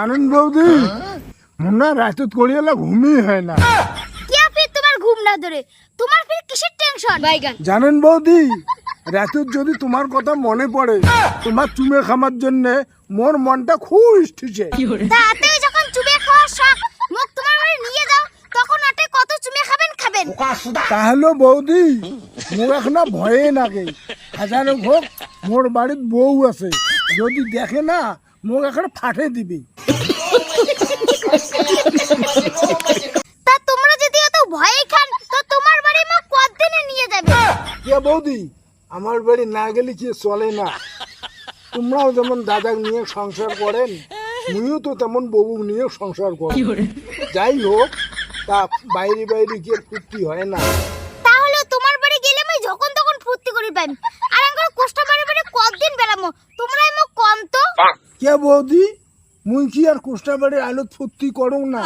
জানেন বৌদি? মনে হয় রাতে করিয়ালা ঘুমই হয় না। কিয়া ফির তোমার ঘুম না ধরে? তোমার ফির কিসের টেনশন বাইগান। জানেন বৌদি রাতে যদি তোমার কথা মনে পড়ে তোমার চুমে খামার জন্য মোর মনটা খুব ইষ্টিছে তাতে যখন চুমে খাওয়ার শখ মুখ তোমার বাড়ি নিয়ে যাও তখন ওতে কত চুমে খাবেন খাবেন? তাহলে বৌদি মোক এখন ভয়ে নাগে। হাজারে হোক মোর বাড়ির বউ আছে। যদি দেখে না মোক এখন ফাটে দিবি। তা তোমরা যদি এত ভয় খান তো তোমার বাড়ি মা কতদিনে নিয়ে যাবে? কে বৌদি আমার বাড়ি না গেলে কি চলে না? তোমরাও যেমন দাদা নিয়ে সংসার করেন মুইও তো তেমন বউ নিয়ে সংসার করি? যাই হোক তা বাইরে বাইরে গিয়ে ফুর্তি হয় না। তাহলে তোমার বাড়ি গেলে আমি যখন তখন ফুর্তি করি পাইম আর আঙ্গুর কষ্ট বাড়ি বাড়ি কতদিন বেড়ামো তোমরা এমন কম তো। কে বৌদি? মুই কি আর কুষ্টাবাড়ির আলোত ফুর্তি করো না।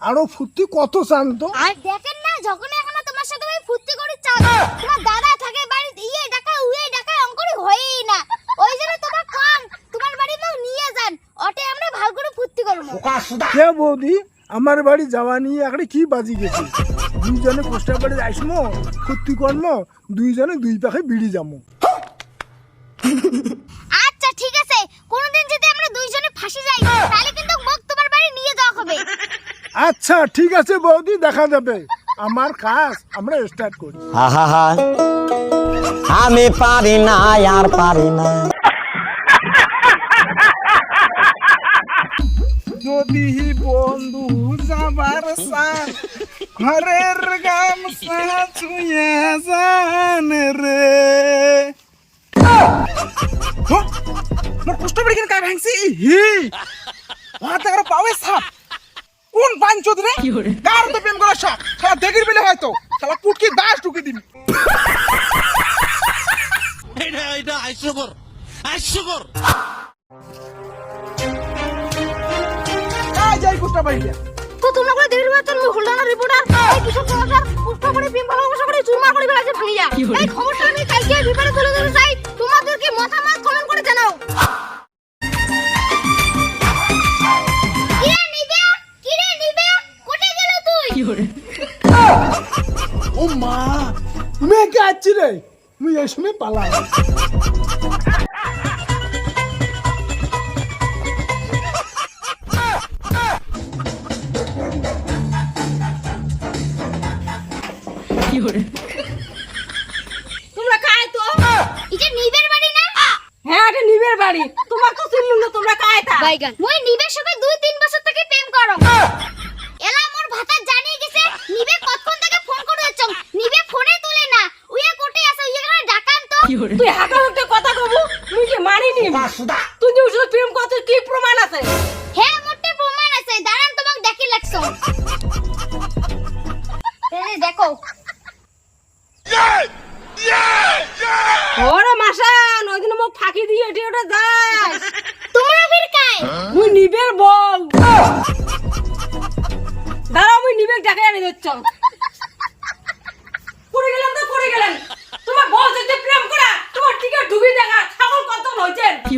আরও ফুর্তি কত শান্ত? আর দেখেন না যখন এখন তোমার সাথে আমি ফুর্তি করি চাও তোমার দাদা থাকে বাড়িতে ইয়ে ডাকা উয়ে ডাকা অঙ্করি হয়ই না। ওই জন্য তোমার কম তোমার বাড়ি মাও নিয়ে যান। ওটে আমরা ভালো করে ফুর্তি করব। কে বৌদি? আমার বাড়ি যাওয়া নিয়ে একটা কি বাজি গেছে? দুইজনে কুষ্টাবাড়ি আইসমো ফুর্তি করমো দুইজনে দুই পাখে বিড়ি যাব ফাঁসি যাই তাহলে কিন্তু মোক তোমার বাড়ি নিয়ে যাওয়া হবে। আচ্ছা ঠিক আছে বৌদি দেখা যাবে। আমার কাজ আমরা স্টার্ট করি। আহা আমি পারি না আর পারি না। যদি বন্ধু যাবার সান ঘরের গামছা ছুঁয়ে যান রে। মোর কষ্ট করে কেন কাই ভাঙছি? হি হাত দেখো পাওয়ে সাপ। কোন পান চোদরে কার তো প্রেম করার শখ? শালা দেখির বেলে হয়তো। শালা পুটকি দাস টুকি দিবি। এটা এটা হাস্যকর হাস্যকর। কাই যাই কুষ্টা বাড়িতে তো তোমরা করে দেখি মতন হুলদানা রিপোর্টার? এই কিশোর সমাচার পুষ্ট করে প্রেম ভালোবাসা করে চুরমার করে বেলাছে ভাঙিয়া। এই খবরটা আমি কালকে বিপারে তুলে ধরে চাই। তোমাদের কি মতামত কমেন্ট করে জানাও। আছি রে। মুই এই সময় পালাই তোমরা কায় তো? এটা নিবের বাড়ি না? হ্যাঁ এটা নিবের বাড়ি। তোমার তো চিনলুম না তোমরা কায় তা। মই নিবের সঙ্গে দুই তিন বছর থেকে প্রেম করো এলা মোর ভাতা জানিয়ে গেছে নিবে কতক্ষণ থেকে ফোন করে যাচ্ছ নিবে ফোনে তুলে না উইয়া কোটে আছে উইয়া করে ডাকান তো তুই হাঁকা হাঁকতে কথা কবু মুই কি মানিনি তুই যে ওষুধ প্রেম কত কি প্রমাণ আছে? হ্যাঁ মোটে প্রমাণ আছে। দাঁড়ান তোমাকে দেখি লাগছো। এই দেখো। ওরে মাসান ওই দিন মোক ফাঁকি দিয়ে এটি ওটা যাস তোমরা ফির কাই? মুই নিবের বল দাঁড়াও মুই নিবের ডাকে আনি দিচ্ছ করে গেলেন তো করে গেলেন তোমার বউ যদি প্রেম করা তোমার টিকে ডুবি দেখা ছাগল কত হয়েছেন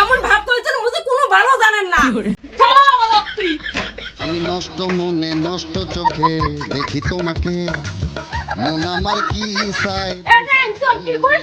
এমন ভাব করেছেন বুঝে কোনো ভালো জানেন না। আমি নষ্ট মনে নষ্ট চোখে দেখি তোমাকে। মন আমার কি চাই কি করে